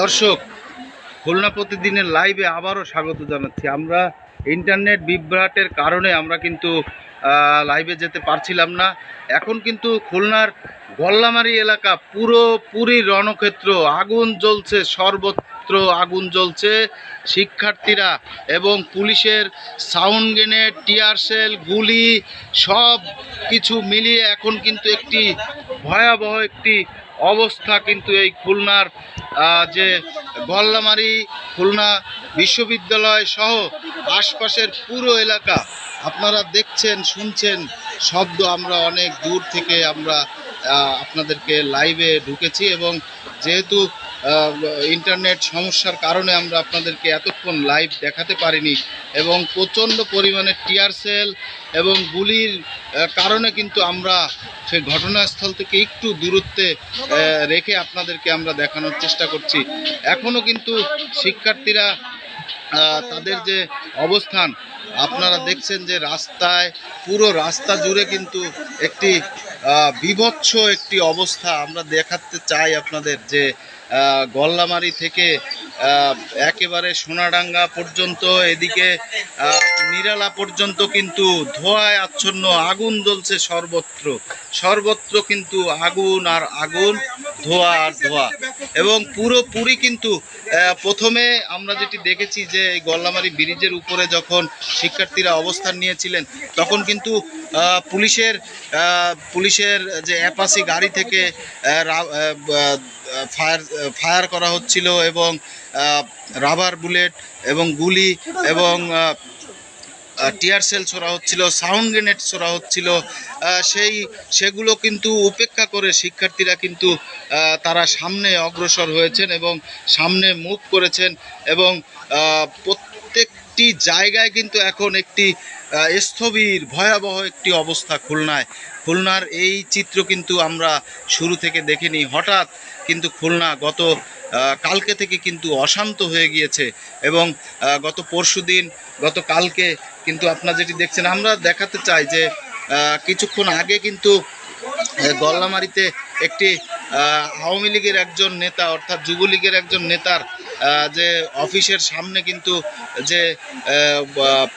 দর্শক, খুলনা প্রতিদিনের লাইভে আবারও স্বাগত জানাচ্ছি। আমরা ইন্টারনেট বিভ্রাটের কারণে আমরা কিন্তু লাইভে যেতে পারছিলাম না। এখন কিন্তু খুলনার গল্লামারি এলাকা পুরোপুরি রণক্ষেত্র, আগুন জ্বলছে, সর্বত্র আগুন জ্বলছে। শিক্ষার্থীরা এবং পুলিশের সাউন্ড গ্রেনেড টিয়ারসেল গুলি, সব কিছু মিলিয়ে এখন কিন্তু একটি ভয়াবহ একটি অবস্থা কিন্তু এই খুলনার যে গল্লামারি, খুলনা বিশ্ববিদ্যালয় সহ আশপাশের পুরো এলাকা। আপনারা দেখছেন, শুনছেন, শব্দ আমরা অনেক দূর থেকে আমরা আপনাদেরকে লাইভে ঢুকেছি এবং যেহেতু ইন্টারনেট সমস্যার কারণে আমরা আপনাদেরকে এতক্ষণ লাইভ দেখাতে পারিনি এবং প্রচণ্ড পরিমাণে টিয়ার সেল এবং গুলির কারণে কিন্তু আমরা সেই ঘটনাস্থল থেকে একটু দূরত্বে রেখে আপনাদেরকে আমরা দেখানোর চেষ্টা করছি। এখনও কিন্তু শিক্ষার্থীরা তাদের যে অবস্থান, আপনারা দেখছেন যে রাস্তায়, পুরো রাস্তা জুড়ে কিন্তু একটি বিভৎস একটি অবস্থা আমরা দেখাতে চাই আপনাদের যে গল্লামারি থেকে একেবারে সোনাডাঙ্গা পর্যন্ত, এদিকে নিরালা পর্যন্ত কিন্তু ধোয়ায় আচ্ছন্ন আগুন জ্বলছে সর্বত্র। সর্বত্র কিন্তু আগুন আর আগুন। ধোঁয়া আর ধোঁয়া। এবং পুরোপুরি কিন্তু প্রথমে আমরা যেটি দেখেছি যে এই গল্লামারি ব্রিজের উপরে যখন শিক্ষার্থীরা অবস্থান নিয়েছিলেন, তখন কিন্তু পুলিশের পুলিশের যে অ্যাপাসি গাড়ি থেকে ফায়ার ফায়ার করা হচ্ছিল এবং রাবার বুলেট এবং গুলি এবং টিয়ার সেল ছোড়া হচ্ছিল, সাউন্ড গ্রেনেড ছোড়া হচ্ছিল সেই, সেগুলো কিন্তু উপেক্ষা করে শিক্ষার্থীরা কিন্তু তারা সামনে অগ্রসর হয়েছেন এবং সামনে মুখ করেছেন এবং প্রত্যেকটি জায়গায় কিন্তু এখন একটি স্থবির, ভয়াবহ একটি অবস্থা খুলনায়। খুলনার এই চিত্র কিন্তু আমরা শুরু থেকে দেখিনি। হঠাৎ কিন্তু খুলনা গত কালকে থেকে কিন্তু অশান্ত হয়ে গিয়েছে এবং গত পরশুদিন গত কালকে কিন্তু আপনারা যেটি দেখছেন, আমরা দেখাতে চাই যে কিছুক্ষণ আগে কিন্তু গল্লামারিতে একটি আওয়ামী লীগের একজন নেতা অর্থাৎ যুবলীগের একজন নেতার যে অফিসের সামনে কিন্তু যে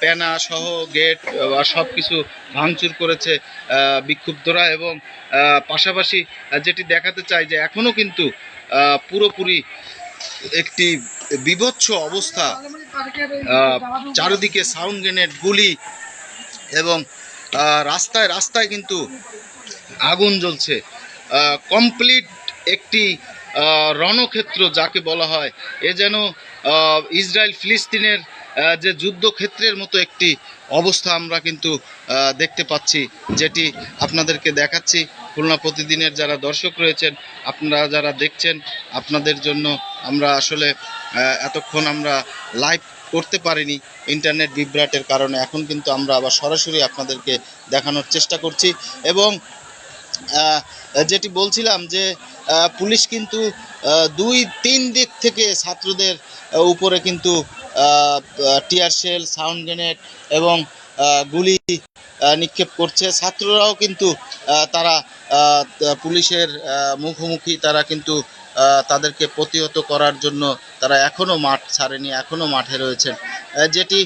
প্যানা সহ গেট সব কিছু ভাঙচুর করেছে বিক্ষুব্ধরা এবং পাশাপাশি যেটি দেখাতে চাই যে এখনও কিন্তু পুরোপুরি একটি বিভৎস অবস্থা চারিদিকে সাউন্ড গ্রেনেড, গুলি এবং রাস্তায় রাস্তায় কিন্তু আগুন জ্বলছে। কমপ্লিট একটি রণক্ষেত্র যাকে বলা হয়, এ যেন ইসরায়েল ফিলিস্তিনের যে যুদ্ধক্ষেত্রের মতো একটি অবস্থা আমরা কিন্তু দেখতে পাচ্ছি, যেটি আপনাদেরকে দেখাচ্ছি। খুলনা প্রতিদিনের যারা দর্শক রয়েছেন, আপনারা যারা দেখছেন, আপনাদের জন্য আমরা আসলে এতক্ষণ আমরা লাইভ করতে পারিনি ইন্টারনেট বিভ্রাটের কারণে। এখন কিন্তু আমরা আবার সরাসরি আপনাদেরকে দেখানোর চেষ্টা করছি এবং যেটি বলছিলাম যে পুলিশ কিন্তু দুই, তিন দিক থেকে ছাত্রদের উপরে কিন্তু টিয়ার সেল সাউন্ড গ্রেনেড এবং গুলি নিক্ষেপ করছে। ছাত্ররাও কিন্তু তারা পুলিশের মুখোমুখি, তারা কিন্তু তাদেরকে প্রতিহত করার জন্য তারা এখনও মাঠ ছাড়েনি এখনও মাঠে রয়েছেন। যেটি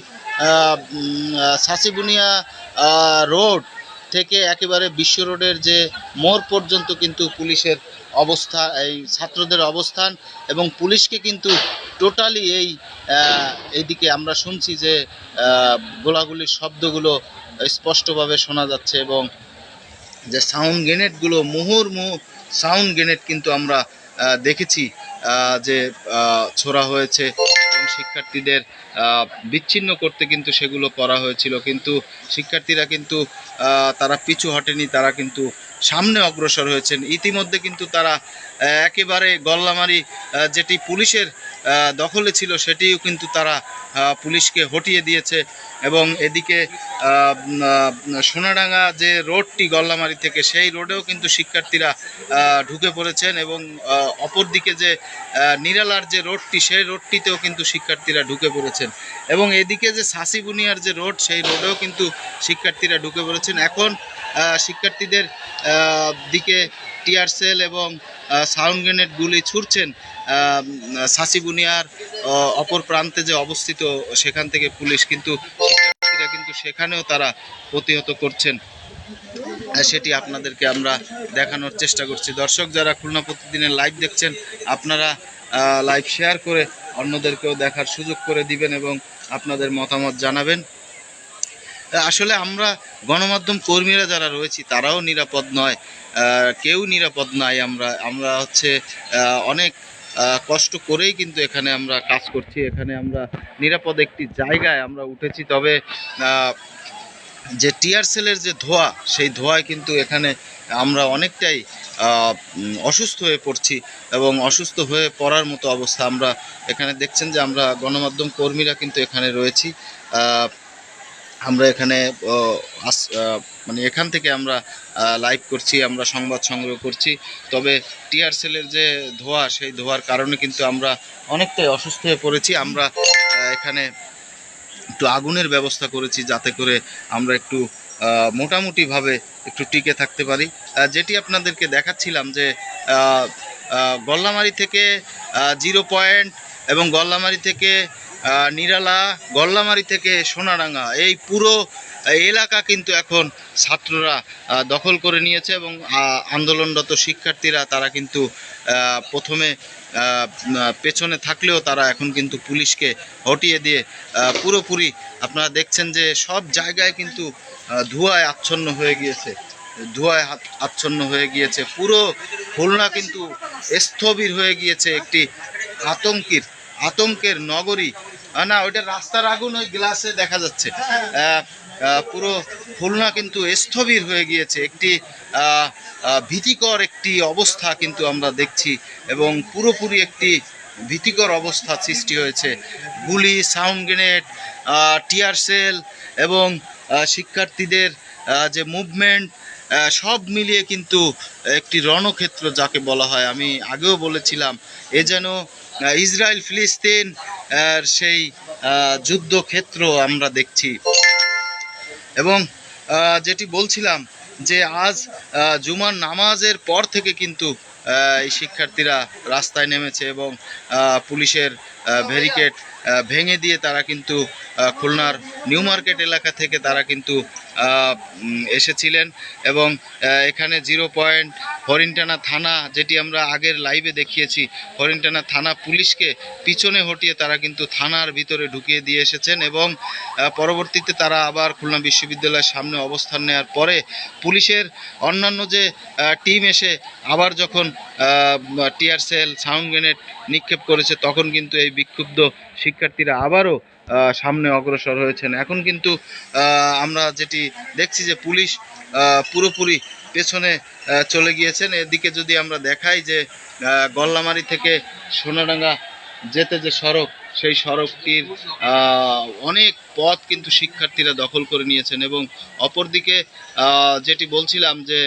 সাসিবুনিয়া রোড থেকে একেবারে বিশ্ব রোডের যে মোড় পর্যন্ত কিন্তু পুলিশের অবস্থা, এই ছাত্রদের অবস্থান এবং পুলিশকে কিন্তু টোটালি এই এইদিকে আমরা শুনছি যে গোলাগুলির শব্দগুলো স্পষ্টভাবে শোনা যাচ্ছে এবং যে সাউন্ড গ্রেনেডগুলো মুহুর্মুহু সাউন্ড গ্রেনেড কিন্তু আমরা দেখেছি। যে ছোড়া হয়েছে এবং শিক্ষার্থীদের বিচ্ছিন্ন করতে কিন্তু সেগুলো করা হয়েছিল। কিন্তু শিক্ষার্থীরা কিন্তু তারা পিছু হটেনি, তারা কিন্তু সামনে অগ্রসর হয়েছেন। ইতিমধ্যে কিন্তু তারা একেবারে গল্লামারি যেটি পুলিশের দখলে ছিল, সেটিও কিন্তু তারা পুলিশকে হটিয়ে দিয়েছে। এবং এদিকে সোনাডাঙ্গা যে রোডটি গল্লামারি থেকে, সেই রোডেও কিন্তু শিক্ষার্থীরা ঢুকে পড়েছেন এবং অপরদিকে যে নিরালার যে রোডটি, সেই রোডটিতেও কিন্তু শিক্ষার্থীরা ঢুকে পড়েছেন। এবং এদিকে যে সাসিবুনিয়ার যে রোড, সেই রোডেও কিন্তু শিক্ষার্থীরা ঢুকে পড়েছেন। এখন শিক্ষার্থীদের দিকে টিয়ার এবং সাউন্ড গ্রেনেড গুলি ছুটছেন সাসিবুনিয়ার অপর প্রান্তে যে অবস্থিত সেখান থেকে পুলিশ, কিন্তু শিক্ষার্থীরা কিন্তু সেখানেও তারা প্রতিহত করছেন। সেটি আপনাদেরকে আমরা দেখানোর চেষ্টা করছি। দর্শক, যারা খুলনা প্রতিদিনের লাইভ দেখছেন, আপনারা লাইভ শেয়ার করে অন্যদেরকেও দেখার সুযোগ করে দিবেন এবং আপনাদের মতামত জানাবেন। আসলে আমরা গণমাধ্যম কর্মীরা যারা রয়েছি, তারাও নিরাপদ নয়। কেউ নিরাপদ নয় আমরা। আমরা হচ্ছে অনেক কষ্ট করেই কিন্তু এখানে আমরা কাজ করছি। এখানে আমরা নিরাপদ একটি জায়গায় আমরা উঠেছি। তবে যে টিয়ার সেলের যে ধোঁয়া, সেই ধোঁয়ায় কিন্তু এখানে আমরা অনেকটাই অসুস্থ হয়ে পড়ছি এবং অসুস্থ হয়ে পড়ার মতো অবস্থা আমরা এখানে দেখছেন যে আমরা গণমাধ্যম কর্মীরা কিন্তু এখানে রয়েছি। আমরা এখানে মানে এখান থেকে আমরা লাইভ করছি, আমরা সংবাদ সংগ্রহ করছি। তবে টিয়ার সেলের যে ধোঁয়া, সেই ধোঁয়ার কারণে কিন্তু আমরা অনেকটাই অসুস্থ হয়ে পড়েছি। আমরা এখানে একটু আগুনের ব্যবস্থা করেছি যাতে করে আমরা একটু মোটামুটিভাবে একটু টিকে থাকতে পারি। যেটি আপনাদেরকে দেখাচ্ছিলাম যে গল্লামারি থেকে জিরো পয়েন্ট এবং গল্লামারি থেকে নিরালা, গল্লামারি থেকে সোনারাঙ্গা এই পুরো এলাকা কিন্তু এখন ছাত্ররা দখল করে নিয়েছে এবং আন্দোলনরত শিক্ষার্থীরা তারা কিন্তু প্রথমে পেছনে থাকলেও তারা এখন কিন্তু পুলিশকে হটিয়ে দিয়ে পুরোপুরি আপনারা দেখছেন যে সব জায়গায় কিন্তু ধোঁয়ায় আচ্ছন্ন হয়ে গিয়েছে, ধোঁয়ায় আচ্ছন্ন হয়ে গিয়েছে। পুরো খুলনা কিন্তু স্থবির হয়ে গিয়েছে একটি আতঙ্কের আতঙ্কের নগরী। না, ওইটা রাস্তার আগুন, ওই গ্লাসে দেখা যাচ্ছে। পুরো খুলনা কিন্তু স্থবির হয়ে গিয়েছে। একটি ভীতিকর একটি অবস্থা কিন্তু আমরা দেখছি এবং পুরোপুরি একটি ভীতিকর অবস্থা সৃষ্টি হয়েছে। গুলি, সাউন্ড গ্রেনেড টিয়ার সেল এবং শিক্ষার্থীদের যে মুভমেন্ট সব মিলিয়ে কিন্তু একটি রণক্ষেত্র যাকে বলা হয়। আমি আগেও বলেছিলাম, এ যেন ইসরায়েল ফিলিস্তিন সেই যুদ্ধক্ষেত্র আমরা দেখছি। এবং যেটি বলছিলাম যে আজ জুমার নামাজের পর থেকে কিন্তু এই শিক্ষার্থীরা রাস্তায় নেমেছে এবং পুলিশের ভেরিকেড ভেঙে দিয়ে তারা কিন্তু খুলনার নিউ মার্কেট এলাকা থেকে তারা কিন্তু এসেছিলেন এবং এখানে জিরো পয়েন্ট হরিণটানা থানা যেটি আমরা আগের লাইভে দেখিয়েছি, হরিণটানা থানা পুলিশকে পিছনে হটিয়ে তারা কিন্তু থানার ভিতরে ঢুকিয়ে দিয়ে এসেছেন এবং পরবর্তীতে তারা আবার খুলনা বিশ্ববিদ্যালয়ের সামনে অবস্থান নেওয়ার পরে পুলিশের অন্যান্য যে টিম এসে আবার যখন টিয়ার সেল, সাউন্ড গ্রেনেড নিক্ষেপ করেছে, তখন কিন্তু এই বিক্ষুব্ধ শিক্ষার্থীরা আবারও সামনে অগ্রসর হয়েছেন। এখন কিন্তু আমরা যেটি দেখছি যে পুলিশ পুরোপুরি পেছনে চলে গিয়েছেন। এদিকে যদি আমরা দেখাই যে গল্লামারি থেকে সোনাডাঙ্গা যেতে যে সড়ক, সেই সড়কটির অনেক পথ কিন্তু শিক্ষার্থীরা দখল করে নিয়েছেন এবং অপরদিকে যেটি বলছিলাম যে,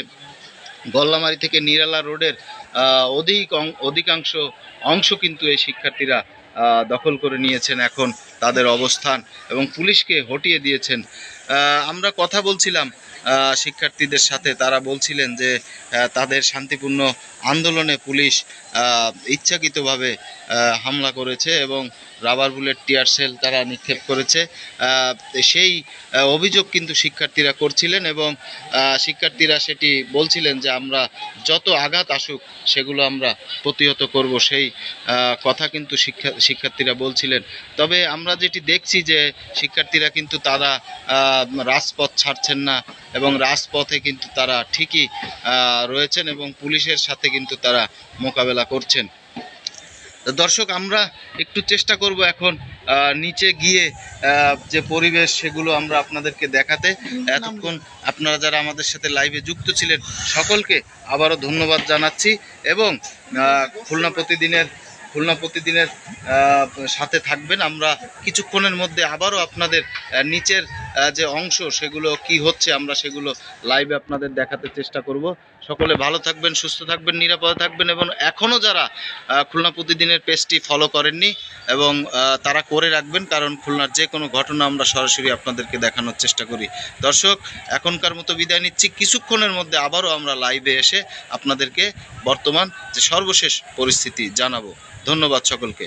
গল্লামারি থেকে নিরালা রোডের অধিক অধিকাংশ অংশ কিন্তু এই শিক্ষার্থীরা দখল করে নিয়েছেন এখন তাদের অবস্থান এবং পুলিশকে হটিয়ে দিয়েছেন আমরা কথা বলছিলাম শিক্ষার্থীদের সাথে। তারা বলছিলেন যে তাদের শান্তিপূর্ণ আন্দোলনে পুলিশ ইচ্ছাকৃতভাবে হামলা করেছে এবং রাবার বুলেট, টিয়ার সেল তারা নিক্ষেপ করেছে। সেই অভিযোগ কিন্তু শিক্ষার্থীরা করছিলেন এবং শিক্ষার্থীরা সেটি বলছিলেন যে, আমরা যত আঘাত আসুক, সেগুলো আমরা প্রতিহত করব। সেই কথা কিন্তু শিক্ষা, শিক্ষার্থীরা বলছিলেন। তবে আমরা যেটি দেখছি যে, শিক্ষার্থীরা কিন্তু তারা রাজপথ ছাড়ছেন না এবং রাজপথে কিন্তু তারা ঠিকই রয়েছেন এবং পুলিশের সাথে কিন্তু তারা মোকাবেলা করছেন। দর্শক, আমরা একটু চেষ্টা করব এখন নিচে গিয়ে যে পরিবেশ সেগুলো আমরা আপনাদেরকে দেখাতে। এতক্ষণ আপনারা যারা আমাদের সাথে লাইভে যুক্ত ছিলেন, সকলকে আবারও ধন্যবাদ জানাচ্ছি এবং খুলনা প্রতিদিনের খুলনা প্রতিদিনের সাথে থাকবেন। আমরা কিছুক্ষণের মধ্যে আবারও আপনাদের নিচের যে অংশ, সেগুলো কি হচ্ছে, আমরা সেগুলো লাইভে আপনাদের দেখাতে চেষ্টা করব। সকলে ভালো থাকবেন, সুস্থ থাকবেন, নিরাপদে থাকবেন এবং এখনও যারা খুলনা প্রতিদিনের পেজটি ফলো করেননি এবং তারা করে রাখবেন কারণ খুলনার যে কোনো ঘটনা আমরা সরাসরি আপনাদেরকে দেখানোর চেষ্টা করি। দর্শক, এখনকার মতো বিদায় নিচ্ছি। কিছুক্ষণের মধ্যে আবারও আমরা লাইভে এসে আপনাদেরকে বর্তমান যে সর্বশেষ পরিস্থিতি জানাব। ধন্যবাদ সকলকে।